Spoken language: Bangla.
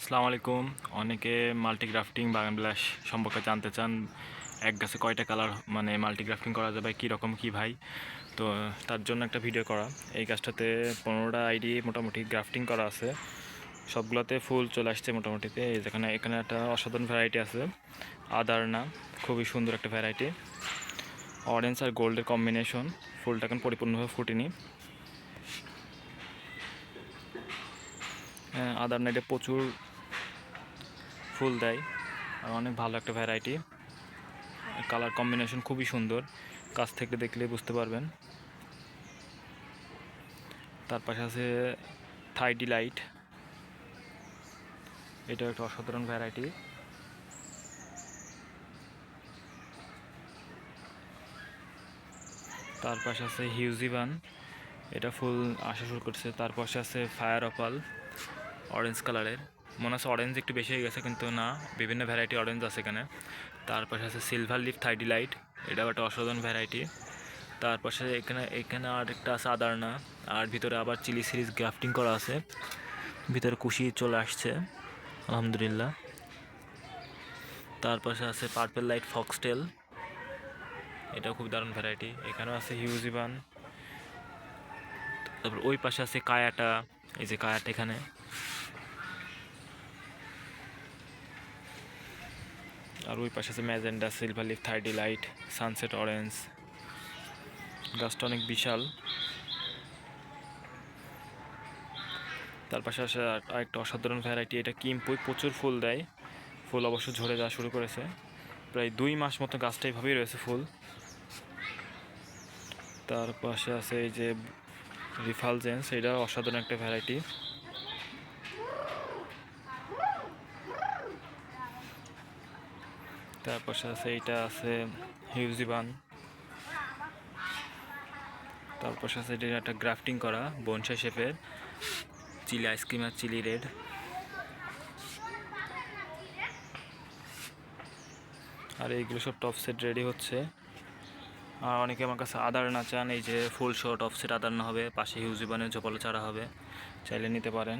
আসসালামু আলাইকুম। অনেকে মাল্টি গ্রাফটিং বাগান বিলাস সম্পর্কে জানতে চান এক গাছে কয়টা কালার মানে মাল্টি গ্রাফটিং করা যাবে কী রকম কী ভাই? তো তার জন্য একটা ভিডিও করা। এই গাছটাতে পনেরোটা আইডি মোটামুটি গ্রাফটিং করা আছে। সবগুলোতে ফুল চলে আসছে মোটামুটিতে এই যেখানে এখানে একটা অসাধারণ ভ্যারাইটি আছে। আদার না খুবই সুন্দর একটা ভ্যারাইটি অরেঞ্জ আর গোল্ডের কম্বিনেশন ফুলটা এখন পরিপূর্ণভাবে ফুটেনি। হ্যাঁ, আদার নাইটে প্রচুর ফুল দেয় আর অনেক ভালো একটা ভ্যারাইটি কালার কম্বিনেশন খুবই সুন্দর। কাছ থেকে দেখলে বুঝতে পারবেন। তার পাশে আছে থাই ডিলাইট এটা একটা অসাধারণ ভ্যারাইটি তার পাশে আছে হিউজিবান এটা ফুল আসা শুরু করছে। তার পাশে আছে ফায়ার অপাল অরেঞ্জ কালারের মনে হচ্ছে অরেঞ্জ একটু বেশি হয়ে গেছে, কিন্তু না, বিভিন্ন ভ্যারাইটি অরেঞ্জ আছে এখানে। তার পাশে আছে সিলভার লিফ থাইডি লাইট এটাও একটা অসাধারণ ভ্যারাইটি তার পাশে এখানে এখানে আর একটা আছে আদারনা আর ভিতরে আবার চিলি সিরিজ গ্রাফটিং করা আছে। ভিতরে কুশি চলে আসছে, আলহামদুলিল্লাহ। তার পাশে আছে পার্পেল লাইট ফক্সটেল এটাও খুব দারুণ ভ্যারাইটি এখানেও আছে হিউজিবান তারপর ওই পাশে আছে কায়াটা, এই যে কায়াটা এখানে। আর ওই পাশে আছে magenta, silver leaf thirty light, sunset orange. গাছটা অনেক বিশাল। তার পাশে আসে আর- আরেকটা অসাধারণ ভ্যারাইটি এটা কিমপুই প্রচুর ফুল দেয়। ফুল অবশ্য ঝরে যাওয়া শুরু করেছে। প্রায় দুই মাস মতো গাছটা এইভাবেই রয়েছে ফুল। তার পাশে আছে এই যে রিফালজেন্স এটা অসাধারণ একটা ভ্যারাইটি তার পাশে আছে এইটা আছে হিউজিবান তার পাশে আছে এটা একটা গ্রাফটিং করা, বনসাই শেপের চিলি আইসক্রিম আর চিলি রেড আর এইগুলো সব টপ সেট রেডি হচ্ছে। আর অনেকে আমার কাছে আদার না চান, এই যে ফুল শর্ট অফসেট আদার না হবে, পাশে হিউজিবানের জপালো চারা হবে। চাইলে নিতে পারেন।